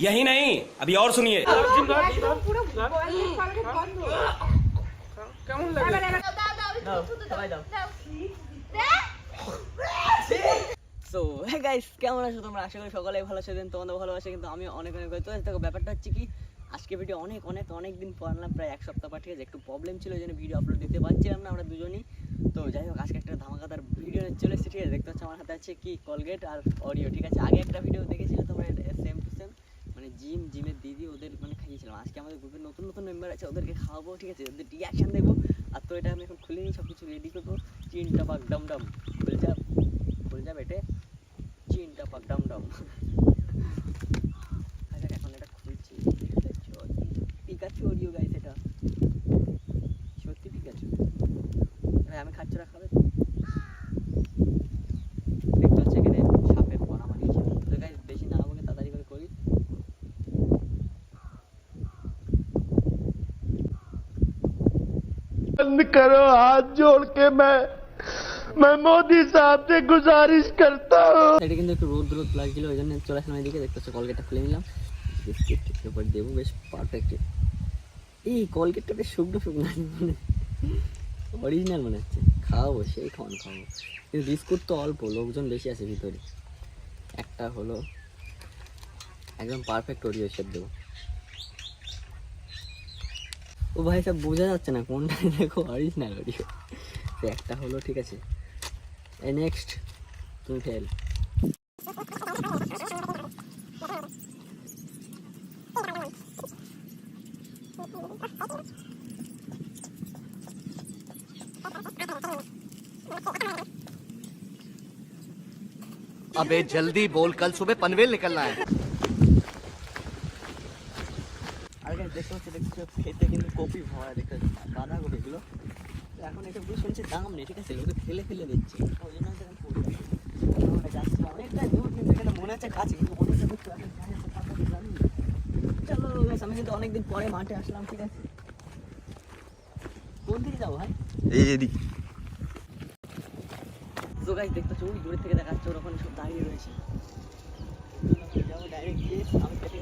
यही नहीं अभी और सुनिए একদম পুরো বয়েল কলগেট বন্ধ কেমন লাগে দাও দাও দাও আমি দাও, থুতু সবাই দাও। দাও দেখ সো হ্যাঁ গাইস কেমন আছো তোমরা আশা করি সকলেই ভালো আছো দেন তোমাদের ভালোবাসে কিন্তু আমি অনেক অনেক হয়তো দেখো ব্যাপারটা হচ্ছে কি আজকে ভিডিও অনেক অনেক অনেক দিন পর আনলাম, প্রায় এক সপ্তাহ ঠিক আছে? একটু প্রবলেম ছিল ওই জন্য ভিডিও আপলোড দিতে পারছিলাম না আমরা দুজনই। তো যাই হোক, আজকে একটা ধামাকাদার ভিডিও চলে এসেছে, ঠিক আছে? দেখতে হচ্ছে আমার হাতে আছে কি? কলগেট আর অডিও ঠিক আছে? আগে একটা ভিডিও দেখেছিলে তোমরা সেম টু সেম মানে জিম, জিমের দিদি ওদের মানে খাইয়েছিলাম। আজকে আমাদের গ্রুপের নতুন নতুন মেম্বার আছে, ওদেরকে খাওয়াবো, ঠিক আছে? ওদের রিয়াকশন দেবো আর তো এটা আমি এখন খুলে নিই সব কিছু রেডি করব। চিন টাপাক ডম ডম। খুলে যা খুলে যা বেটে চিন টাপাক ডম ডম আচ্ছা এখন এটা খুলছি পিকাচু অডিও গাইস এটা সত্যি পিকাচু ভাই আমি খাচ্ছি ওরা খাবে তো? দেখতে হচ্ছে এখানে সাপের পনা মানিয়েছে তো গাইস বেশি না আমাকে তাড়াতাড়ি করে করি बंद करो हाथ जोड़ के मैं मैं मोदी साहब से गुजारिश करता हूँ এটা কিন্তু একটু রোদ রোদ লাগছিল ওই জন্য চলে আসলাম এদিকে দেখতে হচ্ছে কলগেটটা খুলে নিলাম বিস্কিট এরপর দেবো বেশ পারফেক্ট এই কলগেটটা বেশ শুকনো শুকনো মানে অরিজিনাল মনে হচ্ছে। খাওয়াবো, সেই খাওয়ান, খাওয়াবো। কিন্তু বিস্কুট তো অল্প, লোকজন বেশি আছে ভিতরে। একটা হলো একদম পারফেক্ট অরিও শেপ দেবো। ও ভাই সব বোঝা যাচ্ছে না কোনটা দেখো অরিজিনাল অরিও তো একটা হলো, ঠিক আছে। নেক্সট তুমি ফেল अबे जल्दी बोल कल सुबह पनवेल निकलना है আর guys, দেখতে হচ্ছে দেখতে হচ্ছে খেতে কিন্তু কপি ভরা দেখতে হচ্ছে বাঁধাকপি এগুলো তো এখন এটা বুঝে শুনছি দাম নেই ঠিক আছে লোকে ফেলে ফেলে দিচ্ছে ওই জন্য আমি এরকম করি না। আমরা যাচ্ছি অনেকটা দূর কিন্তু এখানে মনে হচ্ছে কাছে কিন্তু অনেকটা দূর তো এখন জানি না, কোথাও তো জানি না। চলো guys, আমি কিন্তু অনেকদিন পরে মাঠে আসলাম ঠিক আছে কোন দিকে যাবো ভাই এই এদিক তো গাইস দেখতে পাচ্ছ ওই দূরের থেকে দেখা যাচ্ছে ওরা ওখানে সব দাঁড়িয়ে রয়েছে। ডাইরেক্ট গিয়ে আমি কেটে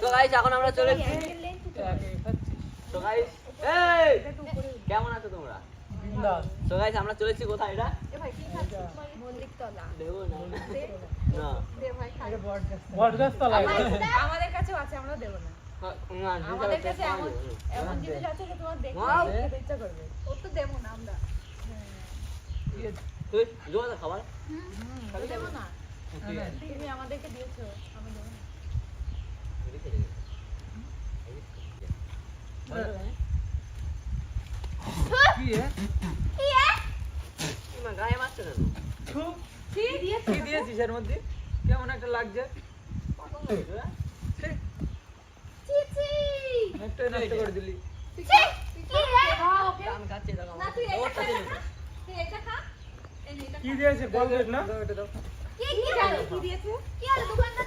তো এখন আমরা চলে তো গাইস এই কেমন আছো তোমরা? তো গাইস আমরা চলেছি কোথায় এটা? এ ভাই কি খাচ্ছিস? মল্লিক তলা দেবো না। না। দে ভাই খাই। বটগাছ তলায় আমাদের কাছেও আছে আমরা দেব না। না আমাদের কাছে এমন এমন জিনিস আছে যে তোমার দেখে ইচ্ছা করবে। ও তো দেব না আমরা। তুই জোড়া খাবার। আমি না। তুমি আমাদেরকে দিয়েছ আমি দেব না গায়ে মারছো কেন কি দিয়েছ কি দিয়েছিস এর মধ্যে কেমন একটা লাগছে একটা নষ্ট করে দিলি কি না দিয়েছে? কলগেট না? কি কি দিয়েছে? কি আর দোকানদার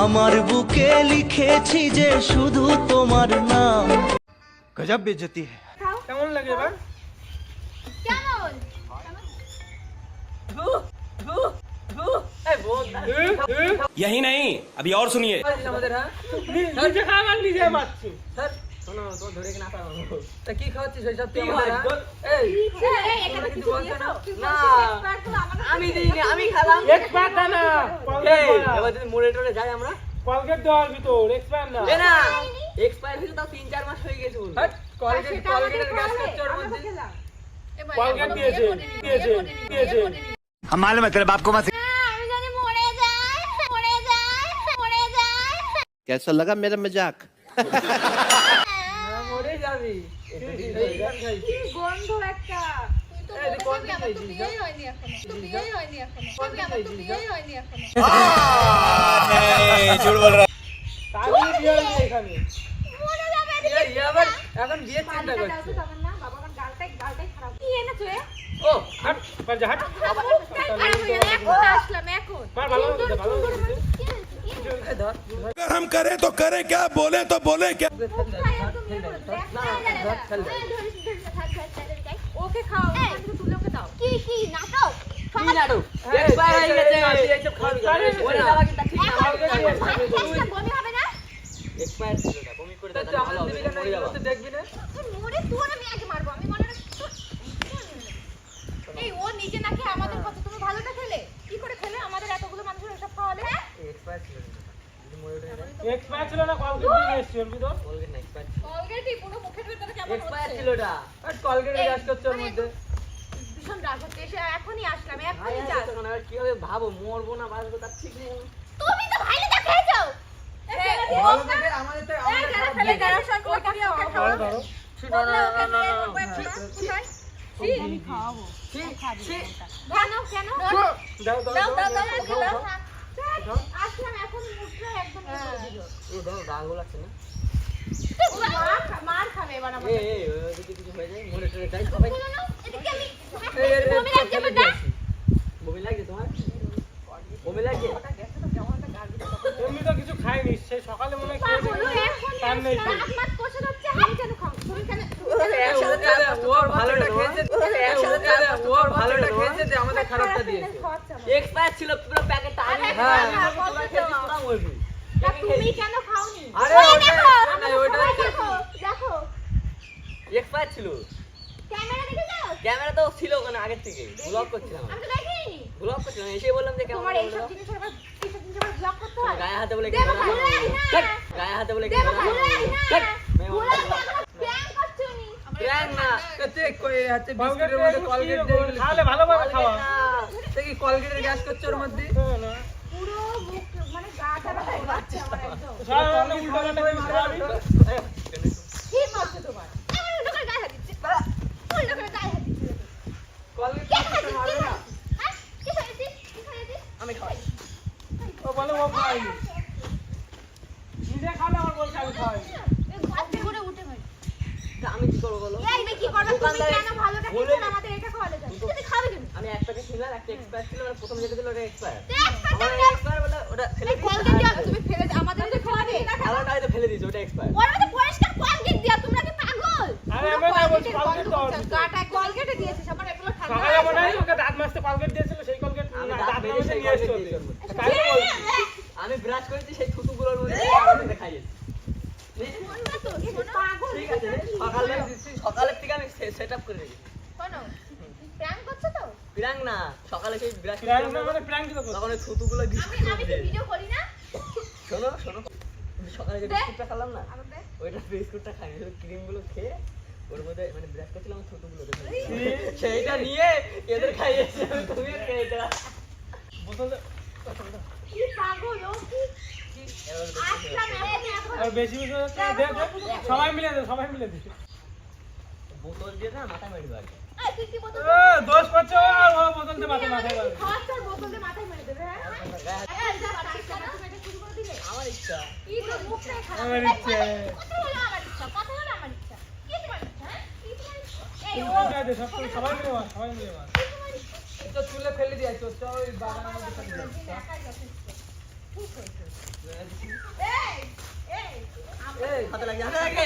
আমার বুকে লিখেছি যে শুধু তোমার নাম গজব বেজতি है খাও কেমন লাগে এবার কেমন ধু ধু ধু এই বহুত না এ, এ, यही नहीं अभी और सुनिए খাওয়াছিস আমাদের হ্যাঁ নিজে খাওয়া নিজে মারছি স্যার শোনো তো ধরে কিনা পাবো তা কি খাওয়াচ্ছিস ওইসব তুই কি আমাদের হয়? হ্যাঁ? এই এই এখানে কিছু দিয়েছো না। এক্সপার্ট গুলো আমাদের আমি দিইনি আমি খেলাম এক পাতা না এই এবার যদি মোড়ে টোড়ে যাই আমরা কলগেট দেওয়ার ভিতর এক্সপায়ার না এ না এক্সপায়ার হয়েছে তাও তিন চার মাস হয়ে গেছে বলবে। হাট, কলগেট সেটা কলগেটের আমাদের গ্যাস খাওয়াবে, কাচ্চার আমরা মধ্যে খেলাম। এবার কলগেট এখনো দিয়েছে, বিয়ে করিনি, বিয়ে দিয়েছে, করিনি, বিয়ে দিয়েছে। করিনি। हम मालूम है तेरे बाप को मत আমি জানি মরে যায় মরে যায় মরে যায় कैसा लगा मेरा मजाक হ্যাঁ, মরে যাবি এই গান খাই। কি গন্ধ একটা তুই তো এই, বলেছিলি কলগেট আমার তো খাইছিস, বিয়েই হয়নি এখনো তো বিয়েই হয়নি এখনো কলগেট আমার তো খাইছিস, বিয়েই হয়নি এখনো তাহলে বিয়ে হয়নি এখানে মরে যাবে এই, এই আবার এখন বিয়ে চিন্তা পানিটা দাও করছে তো তখন না বাবা আমার গালটাই গালটাই খারাপ কি এনেছো এ ও হাট পার যা হাট বাবা মুখটাই খারাপ হয়ে গেল এখন আসলাম এখন মার ভালো করে দে, ভালো করে দে। কি হয়েছে? কি হয়েছে? এই ধর अगर हम करें तो करें क्या बोले तो बोले क्या খাও তুলে ওকে দাও কি কি নাটক নাটক? expire হয়ে গেছে। এইসব খাওয়াবি কেন? ওই ওই না। না। বমি হবে না expire ছিল না, বমি করে দাও, তুই ভালো আমার দিবি দেখবি না? মরে তোর আমি আগে মারবো আমি মনে এই ও নিজে নাকি আমাদের কত তুমি ভালোটা খেলে কি করে খেলে আমাদের এতগুলো মানুষের এসব খাওয়ালে হ্যাঁ? ছিল না। এক্সপায়ার ছিল না এসছি না, অলরেডি পুরো মুখের ভিতরে কেমন হচ্ছে ছিল। হাট, কলগেটের এই, গ্যাস কাচ্চার মানে মধ্যে ভীষণ রাগ হচ্ছে এসে এখনই আসলাম এখনই আর যাস তখন আবার কীভাবে ভাবো, মরবো না বাঁচবো তার ঠিক নেই। তুমি তো দিও ভালো না। থেকে আমাদের তো আমাদের যারা খারাপ ফেলে দিয়ে দেয়, সব ওকে দিয়ে ওকে খাওয়াও। ধরো, ধরো। বদলে ওকে দিয়ে ওকে খাওয়াও। কোথায়? ছি। কেন কেন দাও, দাও, দাও দাও দাও, দাও দাও, দাও দাও, দাও দাও। আসলাম এখন মুখটা একদম ইয়ে করে দিল। ও, ধরো, রাগও লাগছে না? মার খাবে এবার এই, এই, ওই কিছু হয়ে যায়, মরে টরে যায়, সবাই- বলো না, এদিকে আমি- বমি লাগছে ফেলে বেটা? বমি লাগছে তোমার? বমি লাগছে? এমনি তো কিছু খাইনি সেই সকালে মনে হয় খেয়েছে তার নেই আসলাম। তো। হচ্ছে, আমি কেন খাব? তুমি কেন- তুমি একসাথে ওর ভালোটা খেয়েছে এই, ওর ভালোটা খেয়েছে যে আমাদের খারাপটা দিয়েছে খাওয়াচ্ছে ছিল পুরো প্যাকেটটা আমি হ্যাঁ। দাও। তোরা মরবি। তা তুমি কেন খাওনি? আরে ওটা- দেখো, দেখো, দেখো। Expire ছিল ক্যামেরা দেখেছ? ক্যামেরা তো ছিল ওখানে আগের থেকে ব্লগ করছিলাম আমি তো দেখিনি। ব্লগ করছিলাম এসে বললাম যে কেমন তোমার এইসব আবার- আবার করতে হয়? গায়ে হাতে বলে দেবো না। গায়ে হাতে বলে দেবো না। ধ্যাৎ, ভুলে গেলে আমার prank করছ নি। প্র্যাঙ্ক না এতে কই- হচ্ছে কলগেট বিস্কুটের মধ্যে কলগেট দিয়ে? ভালোভাবে খাওয়া। দেখি কলগেটের গ্যাস করছে ওর মধ্যে পুরো আমি খাওয়াই ও বলে নিজে আমার বলছে আমি আমি কি করব বলো এই কি করবে? তুমি কেন ভালোটা বলে না? আমাদের এটা খাওয়ালে? তুমি খাবে কেন? আমি এক প্যাকেট নিলাম একটা এক্সপায়ার ছিল প্রথম যেটা দিল ওটা এক্সপায়ার আমার। এক্সপায়ার বলে ওটা ফেলে দিই তুমি ফেলে আমাদের তো খাওয়াবে। আলাদা হয়তো ফেলে দিয়েছি ওটা এক্সপায়ার ওর মধ্যে পরিষ্কার কলগেট দেওয়া, তোমরা কি পাগল? আরে আমি না বলছি কলগেট গন্ধ দেওয়া করছে। দিয়েছিস, আমার এগুলো ঠান্ডা সকালে মনে হয় ওকে দাঁত মাজতে কলগেট দিয়েছিল সেই কলগেট না, দাঁত দাঁত মাজতে নিয়ে এসছে কলগেট ওদের। দিয়েছি ওর মধ্যে। তাই বলছি। আমি ব্রাশ করেছি সেই থুতুগুলোর মধ্যে আমি খাইয়েছি তো, শোনো। পাগল ঠিক আছে সকালে সকালের থেকে আমি সেট আপ করে রেখেছি শোনো, তো? না। সকালে সেই ব্রাশ প্র্যাঙ্ক না মানে প্র্যাঙ্ক তো। তখন ওই থুতুগুলো আমি আমি কি ভিডিও করি না। শোনো শোনো। সকালে যে বিস্কুটটা খেলাম না ওইটা বিস্কুটটা খাইনি শুধু ক্রিমগুলো খেয়ে ওর মধ্যে মানে ব্রাশ করছিলাম থুতুগুলো। সেইটা নিয়ে এদের খাইয়েছি আমি তুমিও বোতল কি পাগল ও কি? আর বেশি। সবাই মিলে দে সবাই মিলে দে। বোতল দিয়ে না মাথা মেরে দোষ আমার ইচ্ছা হ্যাঁ? তো চুলে ফেলে দিয়েছ তো ওই বাগানের মধ্যে হাতে লাগে হাতে লাগে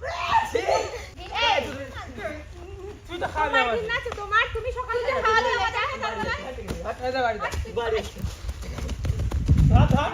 তো খাওয়া তোমার আছে। তোমার, তুমি সকালে যে খাওয়া দাওয়া যায়, সকালবেলা। হাট হয়ে বাড়ি। ধর ধর।